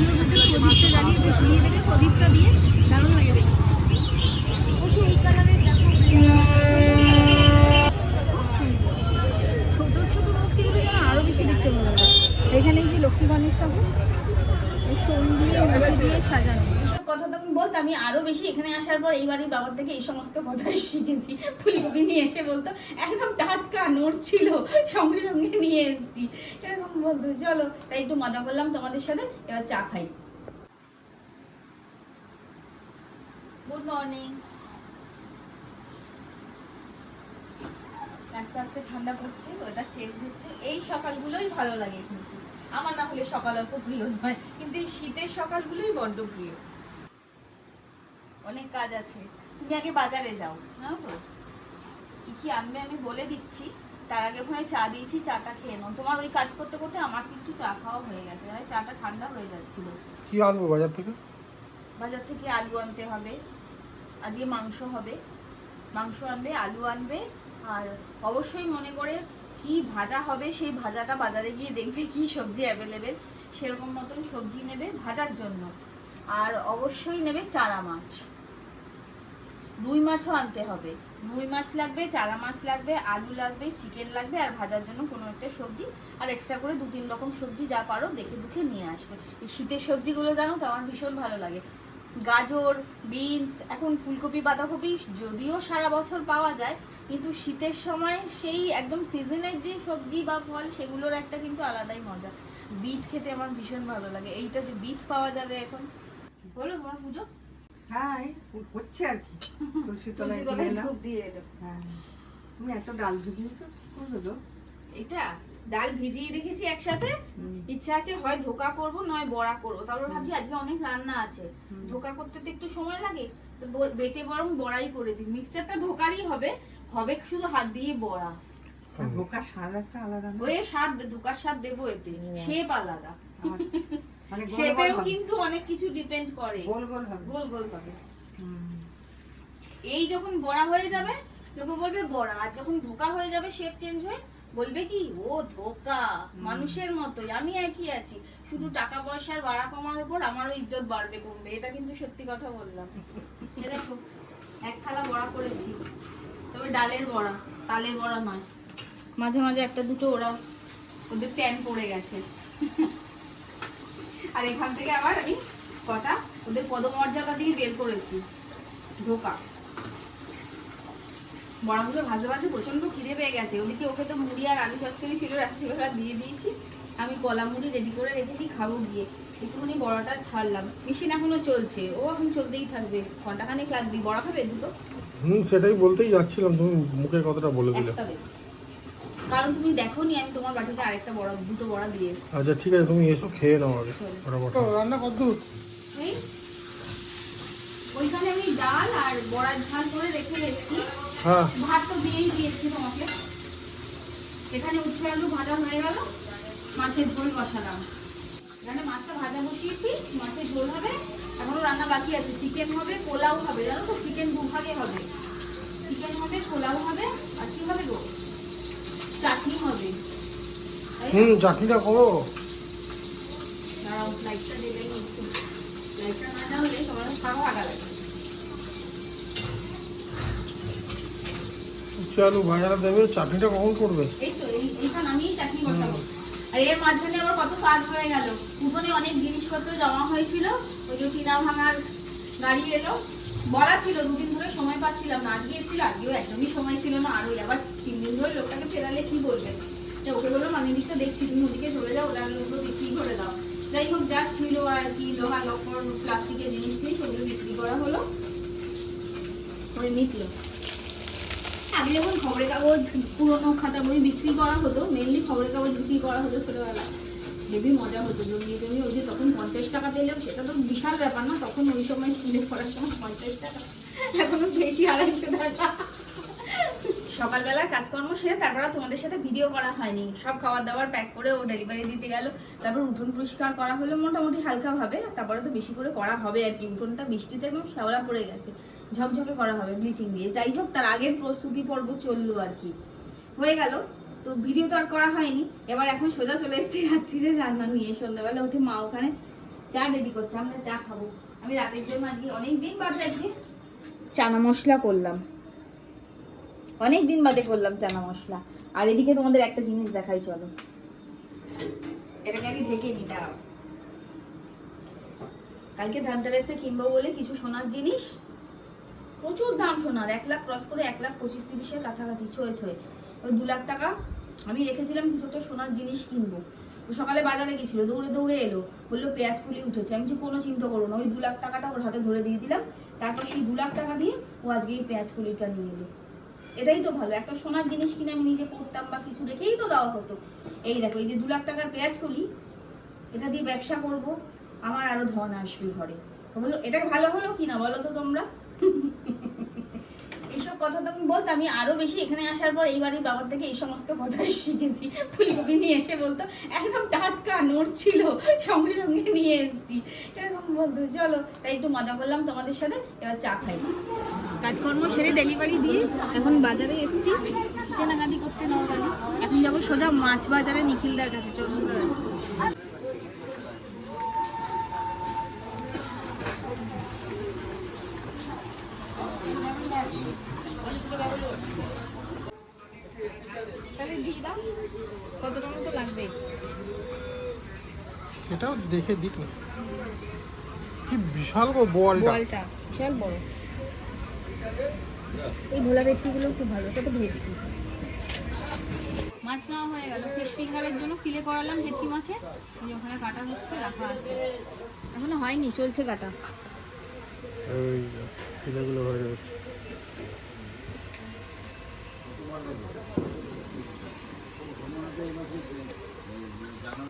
ওগুলোর ভেতরে প্রদীপটা জ্বালিয়ে বেশ ঘুরিয়ে দেবে প্রদীপটা দিয়ে দারুণ লাগে দেখতে। কথা তো আমি বলতাম আমি আরও বেশি এখানে আসার পর এই বাড়ির বাবার থেকে এই সমস্ত কথা শিখেছি। ফুলকপি নিয়ে এসে বলতো, একদম টাটকা নড়ছিল সঙ্গে সঙ্গে নিয়ে এসেছি। এরকম বলতো, চলো, তাই একটু মজা করলাম তোমাদের সাথে, এবার চা খাই। গুড মর্নিং আস্তে আস্তে ঠান্ডা পড়ছে ওয়েদার চেঞ্জ হচ্ছে। এই সকালগুলোই ভালো লাগে কিন্তু। আমার না হলে সকাল অত প্রিয় নয়, কিন্তু এই শীতের সকালগুলোই বড্ড প্রিয়। অনেক কাজ আছে। তুমি আগে বাজারে যাও। জানো তো। কি কি আনবে আমি বলে দিচ্ছি। তার আগে ওখানে চা দিয়েছি চাটা খেয়ে নাও। তোমার ওই কাজ করতে করতে আমার কিন্তু চা খাওয়া হয়ে গেছে। মানে চাটা ঠান্ডা হয়ে যাচ্ছিল। কি আনব বাজার থেকে? বাজার থেকে আলু আনতে হবে। আজকে মাংস হবে। মাংস আনবে আলু আনবে। আর অবশ্যই মনে করে কি ভাজা হবে সেই ভাজাটা বাজারে গিয়ে দেখবে কি সবজি অ্যাভেলেবেল সেরকম মতন সবজি নেবে ভাজার জন্য। আর অবশ্যই নেবে চারা মাছ। রুই মাছও আনতে হবে। রুই মাছ লাগবে, চারা মাছ লাগবে, আলু লাগবে, চিকেন লাগবে, আর ভাজার জন্য কোনো একটা সবজি। আর এক্সট্রা করে দু তিন রকম সবজি যা পারো দেখে দুখে নিয়ে আসবে। এই শীতের সবজিগুলো জানো তো, আমার ভীষণ ভালো লাগে। গাজর, বিনস, এখন ফুলকপি, বাঁধাকপি যদিও সারা বছর পাওয়া যায়, কিন্তু শীতের সময় সেই একদম সিজনের যে সবজি বা ফল, সেগুলোর একটা কিন্তু আলাদাই মজা। বিট খেতে আমার ভীষণ ভালো লাগে। এইটা যে বিট পাওয়া যাবে এখন। বলো তোমার পুজো। হ্যাঁ হচ্ছে আর কি। তুলসী তলায় দিয়ে তলায় এলাম। ধূপ দিয়ে এলো। হ্যাঁ। তুমি এত ডাল ভিজিয়েছো করবে তো এটা ডাল ভিজিয়ে রেখেছি একসাথে। ইচ্ছা আছে হয় ধোকা করব নয় বড়া করব। তারপর ভাবছি আজকে অনেক রান্না আছে। ধোকা করতে তো একটু সময় লাগে। তো বেটে বরং বড়াই করে দিই। মিক্সচারটা ধোকারই হবে। হবে শুধু হাত দিয়ে বড়া। ধোকার স্বাদ একটা আলাদা ওই স্বাদ ধোকার স্বাদ দেবো এতে। শেপ আলাদা। মানে হবে। কিন্তু অনেক কিছু ডিপেন্ড করে। গোল গোল হবে। গোল গোল হবে। এই যখন বড়া হয়ে যাবে লোকে বলবে বড়া আর যখন ধোকা হয়ে যাবে শেপ চেঞ্জ হয়ে বলবে কি? ও ধোকা মানুষের মতোই আমি একই আছি। শুধু টাকা পয়সার বাড়া কমার উপর আমারও ইজ্জত বাড়বে কমবে। এটা কিন্তু সত্যি কথা বললাম। দেখো এক থালা বড়া করেছি। তবে ডালের বড়া তালের বড়া নয়। মাঝে মাঝে একটা দুটো ওরা ওদের ট্যান পড়ে গেছে। আর এখান থেকে আবার আমি কটা ওদের পদমর্যাদা দিয়ে বের করেছি ধোকা। বড়াগুলো ভাজতে ভাজতে প্রচণ্ড খিদে পেয়ে গেছে। ওদিকে ওকে তো মুড়ি আর আলু চচ্চড়ি ছিল রাত্রিবেলা দিয়ে দিয়েছি। আমি কলা মুড়ি রেডি করে রেখেছি খাব গিয়ে। একটুখানি বড়াটা ছাড়লাম। মেশিন এখনও চলছে ও এখন চলতেই থাকবে। ঘন্টাখানেক লাগবে। বড়া খাবে দুটো? হুম সেটাই বলতেই যাচ্ছিলাম তুমি মুখের কথাটা বলে দিলে। কারণ তুমি দেখোনি আমি তোমার বাটিতে আরেকটা বড়া দুটো বড়া দিয়ে এসেছি। আচ্ছা ঠিক আছে তুমি এসো খেয়ে নাও আগে চলো। ফটাফট। রান্না কত দূর? এই, ওইখানে আমি ডাল আর বড়ার ঝাল করে রেখে রেখেছি হ্যাঁ। ভাত তো দিয়েই দিয়েছি তোমাকে। এখানে উচ্ছে আলু ভাজা হয়ে গেল মাছের ঝোল বসালাম। এখানে মাছটা ভাজা বসিয়েছি মাছের ঝোল হবে। এখনও রান্না বাকি আছে চিকেন হবে পোলাও হবে। জানো তো চিকেন দুভাগে হবে। চিকেন হবে পোলাও হবে আর কি হবে গো? চাটনি হবে। হুম চাটনিটা করো। দাঁড়াও লাইটটা দেবে একটু। লাইটটা না না হলে তোমার ফাঁকা ফাঁকা লাগে। আলু ভাজাটা দেবে চাটনিটা কখন করবে? এই তো এই এইখানে আমিই চাটনি বসাবো। আর এর মাঝখানে আবার কত কাজ হয়ে গেল। উঠোনে অনেক জিনিসপত্র জমা হয়েছিল ওই যে টিনা ভাঙার গাড়ি এলো। বলা ছিল, দুদিন ধরে সময় পাচ্ছিলাম না। আজকে এসেছিল আজকেও একদমই সময় ছিল না। আর ওই আবার তিন দিন ধরে লোকটাকে ফেরালে কি বলবে? তো ওকে বললাম, আমি দিকটা দেখছি, তুমি ওদিকে চলে যাও ওটা ওগুলো বিক্রি করে দাও যাই হোক, যা ছিল আর কি, লোহা লক্কর প্লাস্টিকের জিনিস নিয়ে সেগুলো বিক্রি করা হলো। ওই মিটলো। আগে যখন খবরের কাগজ পুরোনো খাতা বই বিক্রি করা হতো মেনলি খবরের কাগজ বিক্রি করা হতো ছোটবেলায়। হেবি মজা হতো। জমিয়ে জমিয়ে ওই যে তখন পঞ্চাশ টাকা পেলেও সেটা তো বিশাল ব্যাপার না, তখন ওই সময় স্কুলে পড়ার সময় পঞ্চাশ টাকা। এখনও বেশি আড়াইশো টাকা। সকালবেলার কাজকর্ম সেরে তারপরে তোমাদের সাথে ভিডিও করা হয়নি। সব খাবার দাবার প্যাক করে ও ডেলিভারি দিতে গেল। তারপর উঠোন পরিষ্কার করা হলো মোটামুটি হালকা ভাবে তারপরে তো বেশি করে করা হবে আর কি। উঠোনটা বৃষ্টিতে একদম শ্যাওলা পড়ে গেছে। ঝকঝকে করা হবে ব্লিচিং দিয়ে। যাই হোক, তার আগের প্রস্তুতি পর্ব চলল আর কি। হয়ে গেল। তো ভিডিও তো আর করা হয়নি। এবার এখন সোজা চলে এসেছি রাত্রিরে রান্না নিয়ে। সন্ধ্যাবেলা উঠে মা ওখানে চা রেডি করছে। আমরা চা খাব। আমি রাতের জন্য আজকে অনেক দিন বাদে আজকে চানা মশলা করলাম। অনেক দিন বাদে করলাম চানা মশলা। আর এদিকে তোমাদের একটা জিনিস দেখাই চলো। এটাকে আগে ঢেকে নি দাঁড়াও। কালকে ধানতেরাসে কিনবো বলে কিছু সোনার জিনিস? প্রচুর দাম সোনার। এক লাখ ক্রস করে এক লাখ পঁচিশ তিরিশের কাছাকাছি। ছয়ে ছয়ে। ওই দু লাখ টাকা আমি রেখেছিলাম কিছু একটা সোনার জিনিস কিনবো। সকালে বাজারে গেছিল, দৌড়ে দৌড়ে এলো, বলল পেঁয়াজ ফুলি উঠেছে। আমি কোনো চিন্তা করো না, ওই দু লাখ টাকাটা ওর হাতে ধরে দিয়ে দিলাম। তারপর সেই দু লাখ টাকা দিয়ে ও আজকে এই পেঁয়াজ ফুলিটা নিয়ে এলো। এটাই তো ভালো, একটা সোনার জিনিস কিনে আমি নিজে পড়তাম বা কিছু রেখেই তো দেওয়া হতো। এই দেখো, এই যে দু লাখ টাকার পেঁয়াজ ফুলি, এটা দিয়ে ব্যবসা করব, আমার আরও ধন আসবে ঘরে। বলল, এটা ভালো হলো কি না বলো তো তোমরা? কথা তো আমি বলতাম, আমি আরও বেশি এখানে আসার পর এই বাড়ির বাবার থেকে এই সমস্ত কথা শিখেছি। ফুলকপি নিয়ে এসে বলতো, একদম টাটকা নড়ছিল সঙ্গে সঙ্গে নিয়ে এসেছি। এরকম বলতো, চলো। তাই একটু মজা করলাম তোমাদের সাথে, এবার চা খাই। কাজকর্ম সেরে ডেলিভারি দিয়ে এখন বাজারে এসেছি। কেনাকাটি করতে নর্মালি এখন যাব সোজা মাছ বাজারে নিখিলদার কাছে, চলুন। দাও কত টাকা তো লাগবে? সেটাও দেখে দিক না। কি বিশাল গো বলটা। বলটা বিশাল বড়। এই ভোলা ভেটকিগুলো খুব ভালো এটা তো ভেটকি। মাছ নেওয়া হয়ে গেল। ফিশ ফিঙ্গারের জন্য ফিলে করালাম ভেটকি মাছে ওখানে কাটা হচ্ছে রাখা আছে। এখনও হয়নি চলছে কাটা। ওই ছেলেগুলো হয়ে যাবে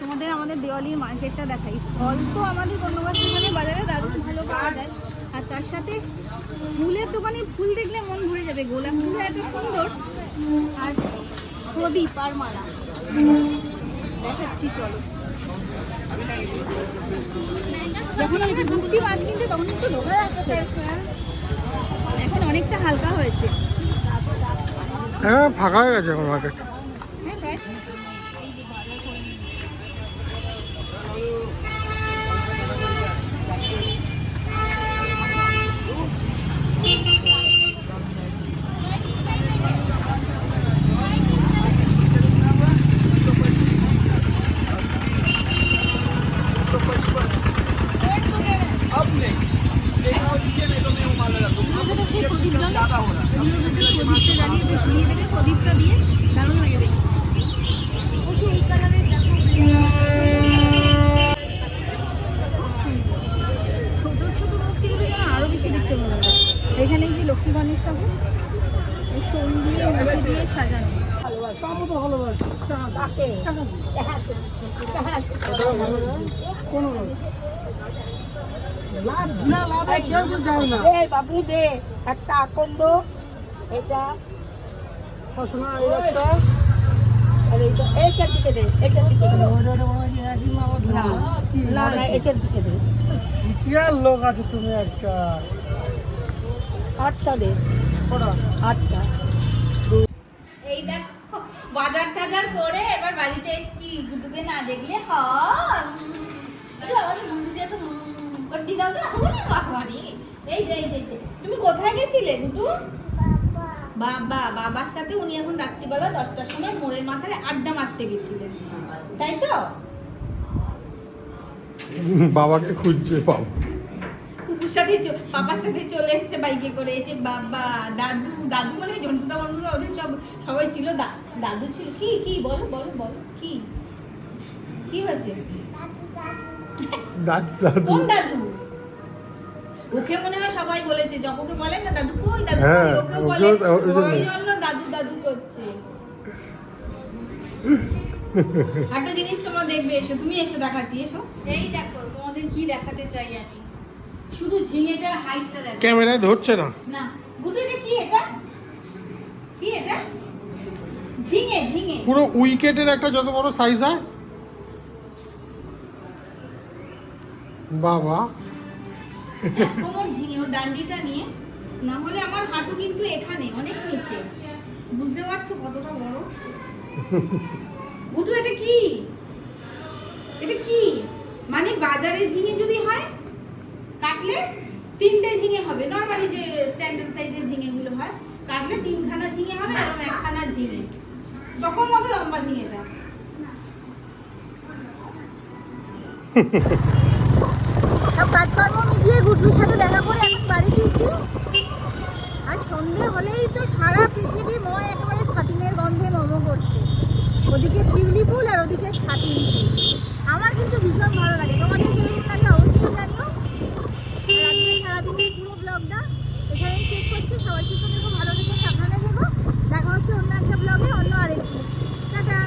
তোমাদের আমাদের দেওয়ালির মার্কেটটা দেখাই। ফল তো আমাদের কর্ণগাছ দোকানে বাজারে দারুণ ভালো পাওয়া যায়। আর তার সাথে ফুলের দোকানে ফুল দেখলে মন ভরে যাবে। গোলাপ ফুল এত সুন্দর। আর প্রদীপ আর মালা। দেখাচ্ছি চলো। যখন আমরা ঢুকছি মাছ কিনতে তখন একটু ঢোকা যাচ্ছে। এখন অনেকটা হালকা হয়েছে। হ্যাঁ ফাঁকা হয়ে গেছে মার্কেট হ্যাঁ প্রায় আমাদের সেই প্রদীপ জ্বালা এগুলোর ভেতরে প্রদীপটা জ্বালিয়ে বেশ ঘুরিয়ে দেবে প্রদীপটা দিয়ে দারুণ লাগে। এখানে যে লক্ষ্মী গণেশ ঠাকুর স্টোন দিয়ে মূর্তি দিয়ে সাজানো। বাবু দে একটা আকন্দ এটা আর এইটা এইটার দিকে দে এইটার দিকে দে। না না না এইটার দিকে দে। লোক আছে তুমি একটা। আটটা দে। আটটা। এই দেখো বাজার টাজার করে এবার বাড়িতে এসেছি। গুটুকে না দেখলে হয়। বাবা। এই যে এই যে তুমি কোথায় গেছিলে গুটু বাবা। বাবার সাথে উনি এখন রাত্রিবেলা দশটার সময় মোড়ের মাথায় আড্ডা মারতে গেছিলেন। তাই তো? বাবাকে খুঁজছে পাবো সাথে পাপার সাথে চলে এসেছে বাইকে করে এসে বাবা দাদু দাদু মানে জন্টুদা বন্ধুদা ওদের সব সবাই ছিল দাদু ছিল। কি কি বলো বলো বলো কি? কি হয়েছে? কোন দাদু? ওকে মনে হয় সবাই বলেছে বলেন না দাদু কই দাদু হ্যাঁ, ওকে বলে। ওই জন্য দাদু দাদু করছে। একটা জিনিস তোমরা দেখবে এসো তুমি এসো দেখাচ্ছি এসো। এই দেখো তোমাদের কি দেখাতে চাই আমি? শুধু ঝিঙেটার হাইটটা দেখো। ক্যামেরায় ধরছে না। না গুটু এটা কি এটা? কি এটা? ঝিঙে ঝিঙে। পুরো উইকেটের একটা যত বড় সাইজ হয়। বাবা। কোমর ঝিঙে ওর ডান্ডিটা নিয়ে। না হলে আমার হাঁটু কিন্তু এখানে অনেক নিচে। বুঝতে পারছ কতটা বড়? গুটু এটা কি? এটা কি? মানে বাজারের ঝিঙে যদি হয় কাটলে তিনটে ঝিঙে হবে। নর্মালি যে স্ট্যান্ডার্ড সাইজের ঝিঙেগুলো হয়, কাটলে তিনখানা ঝিঙে হবে এবং একখানা ঝিঙে। চকর হবে লম্বা ঝিঙেটা। সব কাজকর্ম মিটিয়ে গুডলুর সাথে দেখা করে এখন বাড়ি ফিরছি। আর সন্ধে হলেই তো সারা পৃথিবী ময় একেবারে ছাতিমের গন্ধে মোমো করছে। ওদিকে শিউলি ফুল আর ওদিকে ছাতিম ফুল। আমার কিন্তু ভীষণ ভালো লাগে। তোমাদের কীরকম লাগে? অবশ্যই জানিও। পুরো ব্লগটা এখানে শেষ করছি। সবাই সুস্থ থেকো, ভালো থেকো, সাবধানে থেকো। দেখা হচ্ছে অন্য একটা ব্লগে অন্য আরেকদিন। টাটা!